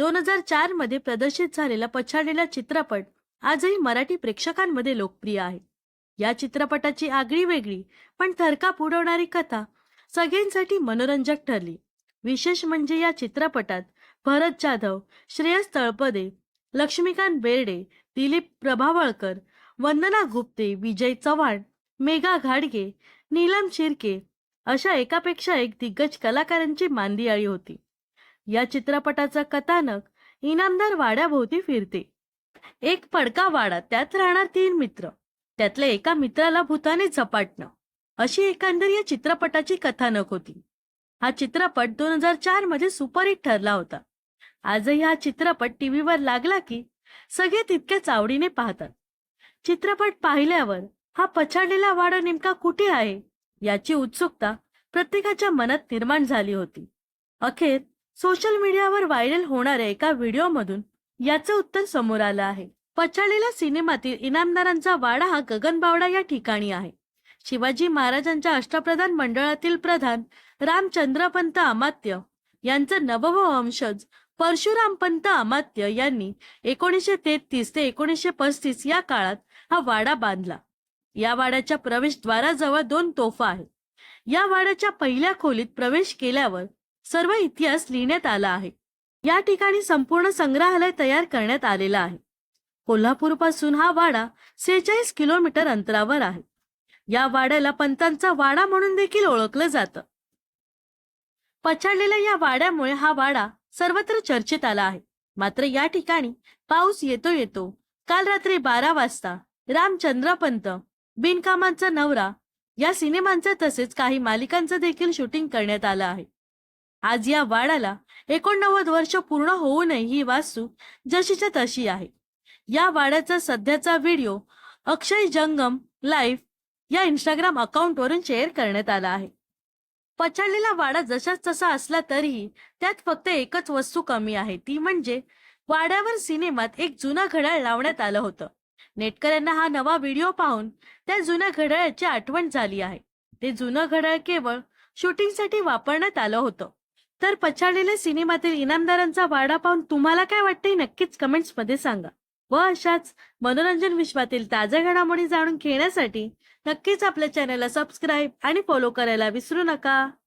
दोन हजार चारमध्ये प्रदर्शित झालेला पछाडलेला चित्रपट आजही मराठी प्रेक्षकांमध्ये लोकप्रिय आहे. या चित्रपटाची आगळी वेगळी पण थरकाप उडवणारी कथा सगळ्यांसाठी मनोरंजक ठरली. विशेष म्हणजे या चित्रपटात भरत जाधव श्रेयस तळपदे लक्ष्मीकांत बेर्डे दिलीप प्रभावळकर वंदना गुप्ते विजय चव्हाण मेघा घाडगे नीलम शिर्के अशा एकापेक्षा एक दिग्गज कलाकारांची मांदियाळी होती. या चित्रपटाचा कथानक इनामदार वाड्याभोवती फिरते. एक पडका वाडा त्यात राहणार तीन मित्र. त्यातल्या एका मित्राला भूताने झपाटणं. अशी एकंदर या चित्रपटाची कथानक होती. हा चित्रपट दोन हजार चारमध्ये सुपरहिट ठरला होता. आजही हा चित्रपट टीव्हीवर लागला की सगळे तितक्याच आवडीने पाहतात. चित्रपट पाहिल्यावर हा पछाडलेला वाडा नेमका कुठे आहे? याची उत्सुकता प्रत्येकाच्या मनात निर्माण झाली होती. अखेर सोशल मीडियावर व्हायरल होणाऱ्या एका व्हिडिओमधून याचं उत्तर समोर आलं आहे. पछाडलेल्या सिनेमातील इनामदारांचा वाडा हा गगनबावडा या ठिकाणी आहे. शिवाजी महाराजांच्या अष्टप्रधान मंडळातील प्रधान रामचंद्रपंत अमात्य यांचं नवव वंशज परशुरामपंत अमात्य यांनी एकोणीसशे तेहतीस ते एकोणीसशे पस्तीस या काळात हा वाडा बांधला. या वाड्याच्या प्रवेशद्वाराजवळ दोन तोफा आहेत. या वाड्याच्या पहिल्या खोलीत प्रवेश केल्यावर सर्व इतिहास लिहिण्यात आला आहे. या ठिकाणी संपूर्ण संग्रहालय तयार करण्यात आलेला आहे. कोल्हापूरपासून हा वाडा सेहेचाळीस किलोमीटर अंतरावर आहे. या वाड्याला पंतांचा वाडा म्हणून देखील ओळखलं जातं. पछाडलेल्या या वाड्यामुळे हा वाडा सर्वत्र चर्चेत आला आहे. मात्र या ठिकाणी पाऊस येतो येतो काल रात्री बारा वाजता रामचंद्रपंत बिनकामांचा नवरा या सिनेमांचं तसेच काही मालिकांचं देखील शूटिंग करण्यात आलं आहे. आज या वाडाला एकोणनव्वद वर्ष पूर्ण होऊनही ही वास्तू जशीच्या तशी आहे. या वाड्याचा सध्याचा व्हिडिओ अक्षय जंगम लाईव्ह या इंस्टाग्राम अकाउंटवरून शेअर करण्यात आला आहे. पछाडलेला वाडा जशाच तसा असला तरीही त्यात फक्त एकच वस्तू कमी आहे ती म्हणजे वाड्यावर सिनेमात एक जुनं घड्याळ लावण्यात आलं होतं. नेटकऱ्यांना हा नवा व्हिडिओ पाहून त्या जुन्या घड्याळाची आठवण झाली आहे. ते जुनं घड्याळ केवळ शूटिंगसाठी वापरण्यात आलं होतं. तर पछाडलेल्या सिनेमातील इनामदारांचा वाडा पाहून तुम्हाला काय वाटतंय नक्कीच कमेंट्समध्ये सांगा. व अशाच मनोरंजन विश्वातील ताज्या घडामोडी जाणून घेण्यासाठी नक्कीच आपल्या चॅनलला सबस्क्राईब आणि फॉलो करायला विसरू नका.